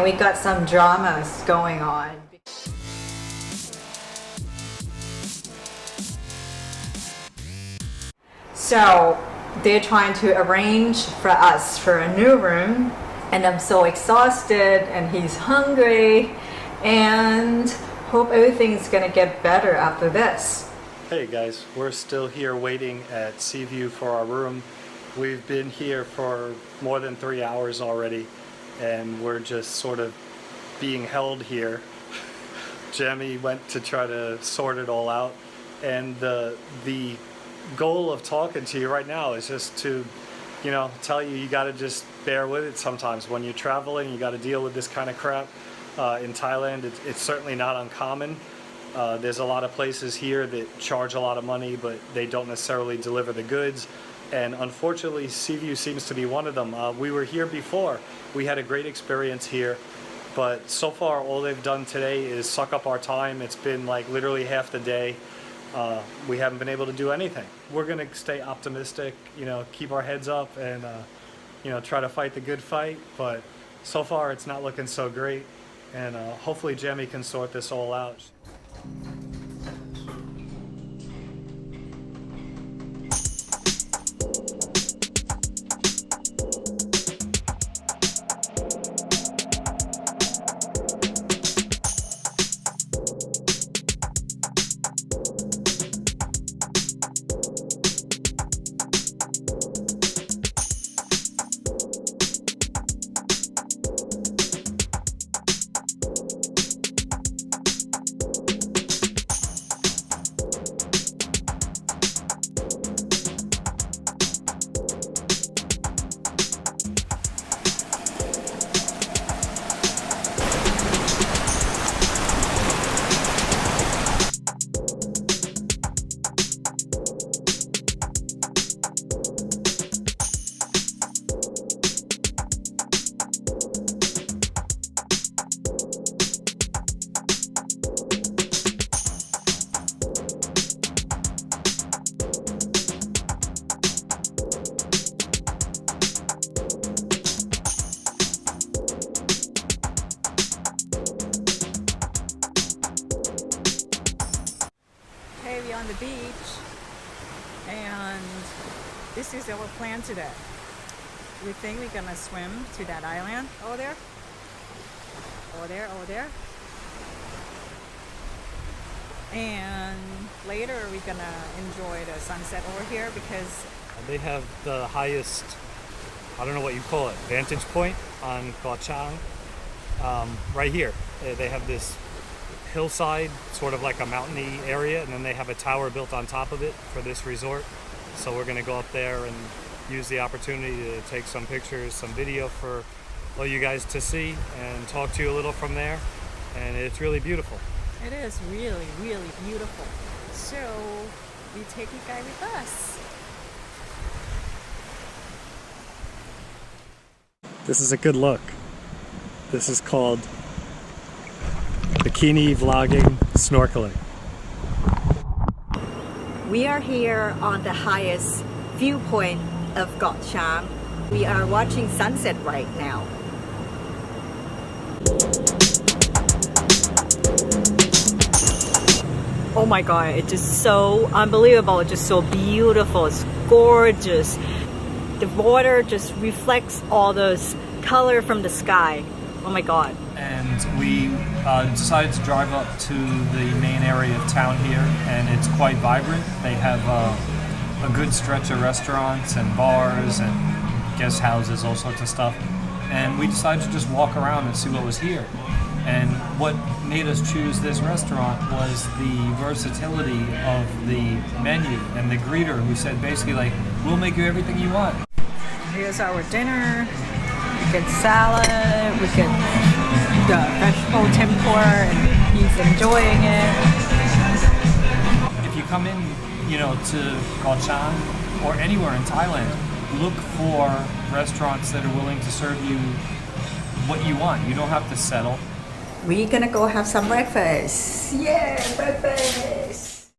And we got some dramas going on. So they're trying to arrange for us for a new room, and I'm so exhausted, and he's hungry, and hope everything's gonna get better after this. Hey guys, we're still here waiting at Seaview for our room. We've been here for more than three hours already, and we're just sort of being held here. Jemmy went to try to sort it all out, and the the goal of talking to you right now is just to, you know, tell you you got to just bear with it sometimes. When you're traveling, you got to deal with this kind of crap. Uh, in Thailand, it's, it's certainly not uncommon. Uh, there's a lot of places here that charge a lot of money, but they don't necessarily deliver the goods. And unfortunately, Seaview seems to be one of them. Uh, we were here before. We had a great experience here. But so far, all they've done today is suck up our time. It's been like literally half the day. Uh, we haven't been able to do anything. We're going to stay optimistic, you know, keep our heads up and, uh, you know, try to fight the good fight. But so far, it's not looking so great. And uh, hopefully, Jemmy can sort this all out. This is our plan today. We think we're gonna swim to that island over there, over there, over there, and later we're gonna enjoy the sunset over here because They have the highest, I don't know what you call it, vantage point on Koh Chang. Um, right here, Uh, they have this hillside, sort of like a mountainy area, and then they have a tower built on top of it for this resort. So we're gonna go up there and use the opportunity to take some pictures, some video for all you guys to see, and talk to you a little from there. And it's really beautiful. it is really, really beautiful. So we take you guys with us. This is a good look. This is called bikini vlogging snorkeling. We are here on the highest viewpoint of Koh Cham. We are watching sunset right now. Oh my god, it's just so unbelievable. It's just so beautiful. It's gorgeous. The water just reflects all those color from the sky. Oh my god. And we uh, decided to drive up to the main area of town here, and it's quite vibrant. They have uh, a good stretch of restaurants and bars and guest houses, all sorts of stuff. And we decided to just walk around and see what was here. And what made us choose this restaurant was the versatility of the menu and the greeter who said basically like, "We'll make you everything you want." Here's our dinner. We get salad. We get the vegetable tempura, and he's enjoying it. if you come in, you know, to Koh Chang or anywhere in Thailand, look for restaurants that are willing to serve you what you want. You don't have to settle. We're gonna go have some breakfast. Yeah, breakfast.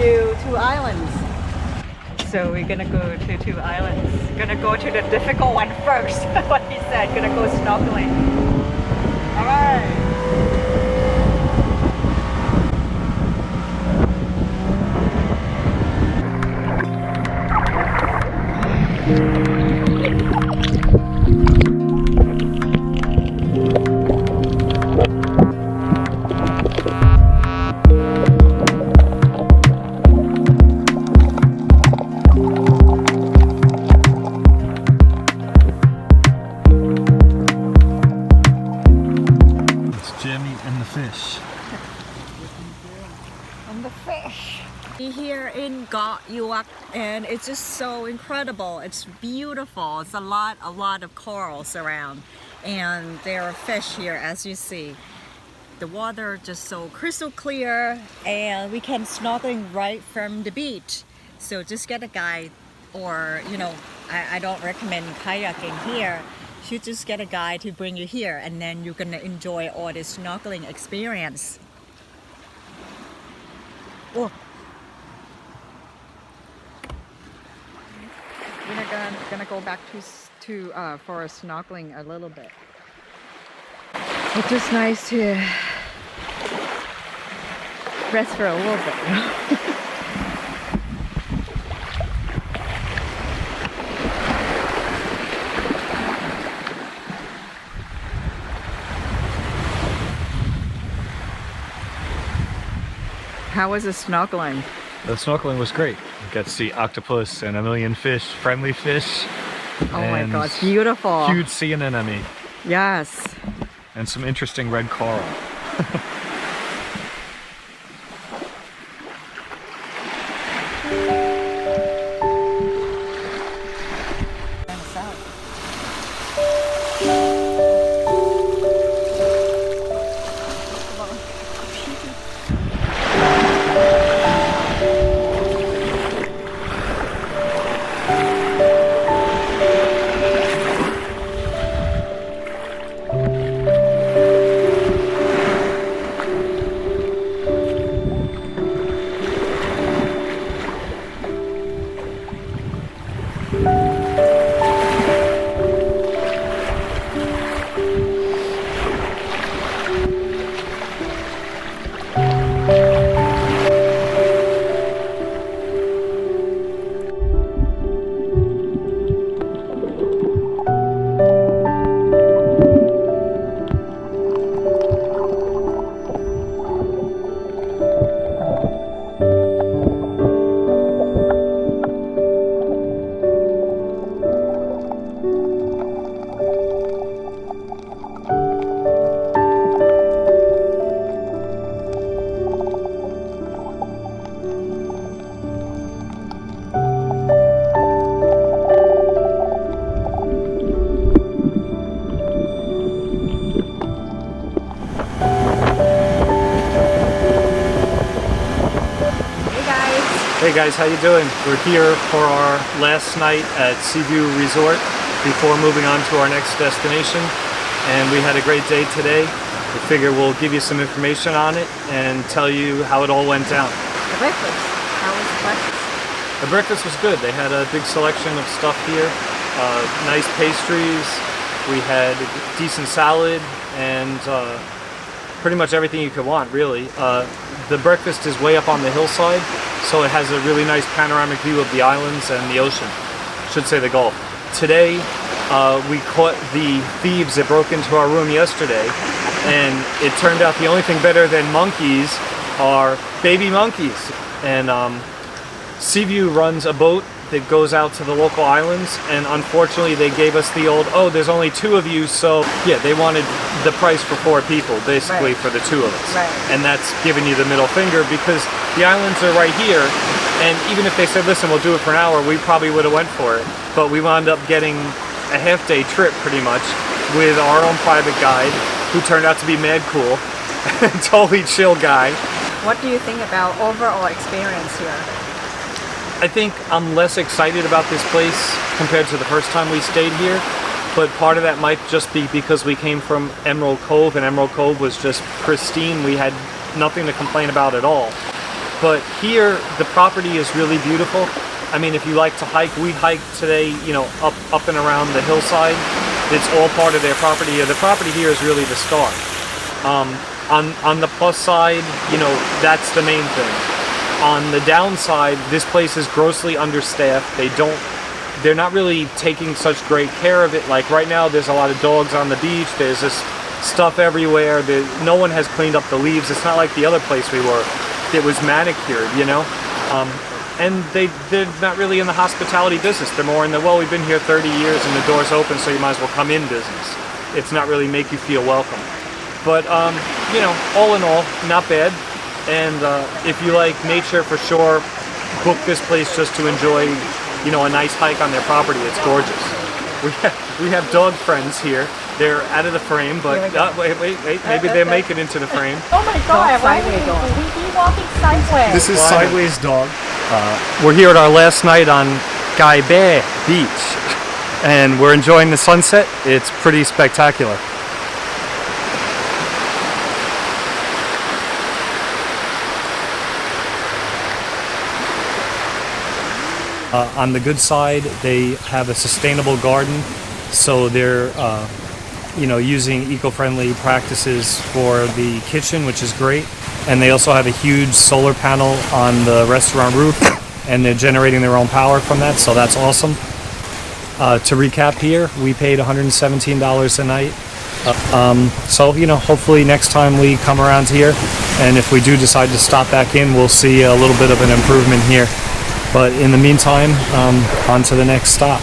To two islands. So we're gonna go to two islands. Gonna go to the difficult one first. what he said. Gonna go snorkeling. All right. Yuak, and it's just so incredible. It's beautiful. It's a lot, a lot of corals around, and there are fish here, as you see. The water just so crystal clear, and we can snorkeling right from the beach. So just get a guide, or you know, I, I don't recommend kayaking here. You just get a guide to bring you here, and then you're gonna enjoy all this snorkeling experience. Oh. We're gonna, gonna go back to to uh, for snorkeling a little bit. It's just nice to rest for a little bit. How was the snorkeling? The snorkeling was great. Got to see octopus and a million fish, friendly fish. Oh my god, beautiful. Huge sea anemone Yes. and some interesting red coral. guys, how you doing? We're here for our last night at Seaview Resort before moving on to our next destination. And we had a great day today. We figure we'll give you some information on it and tell you how it all went down. The breakfast. How was the breakfast? The breakfast was good. They had a big selection of stuff here. Uh, nice pastries. We had decent salad and uh, pretty much everything you could want, really. Uh, the breakfast is way up on the hillside, so it has a really nice panoramic view of the islands and the ocean. Should say the Gulf. Today, uh, we caught the thieves that broke into our room yesterday, and it turned out the only thing better than monkeys are baby monkeys. And um, Seaview runs a boat that goes out to the local islands, and unfortunately, they gave us the old, oh, there's only two of you, so yeah, they wanted the price for four people, basically, Right. for the two of us. Right. And that's giving you the middle finger because the islands are right here, and even if they said, listen, we'll do it for an hour, we probably would have went for it. But we wound up getting a half day trip, pretty much, with our own private guide, who turned out to be mad cool, totally chill guy. What do you think about overall experience here? I think I'm less excited about this place compared to the first time we stayed here. But part of that might just be because we came from Emerald Cove and Emerald Cove was just pristine. We had nothing to complain about at all. but here the property is really beautiful. I mean, if you like to hike, we hiked today, you know, up up and around the hillside. It's all part of their property. The property here is really the star. Um, on on the plus side, you know, that's the main thing. On the downside, this place is grossly understaffed. They don't they're not really taking such great care of it. Like right now, there's a lot of dogs on the beach. There's this stuff everywhere. There, no one has cleaned up the leaves. It's not like the other place we were. It was manicured, you know. Um, and they they're not really in the hospitality business. They're more in the well, we've been here 30 years and the door's open, so you might as well come in business. It's not really make you feel welcome. But um, you know, all in all, not bad. And uh, if you like nature, for sure, book this place just to enjoy, you know, a nice hike on their property. It's gorgeous. We have, we have dog friends here. They're out of the frame, but Here we go. uh, wait, wait, wait. Maybe they make it into the frame. Oh my god, why sideways would we be walking sideways? This is Why? Sideways Dog. We're here at our last night on Gai Bay Beach, and we're enjoying the sunset. It's pretty spectacular. Uh, on the good side, they have a sustainable garden, so they're uh, you know using eco-friendly practices for the kitchen, which is great. And they also have a huge solar panel on the restaurant roof, and they're generating their own power from that, so that's awesome. Uh, to recap here, we paid $117 a night. Uh, um, so, you know, hopefully next time we come around here, and if we do decide to stop back in, we'll see a little bit of an improvement here. But in the meantime, um, on to the next stop.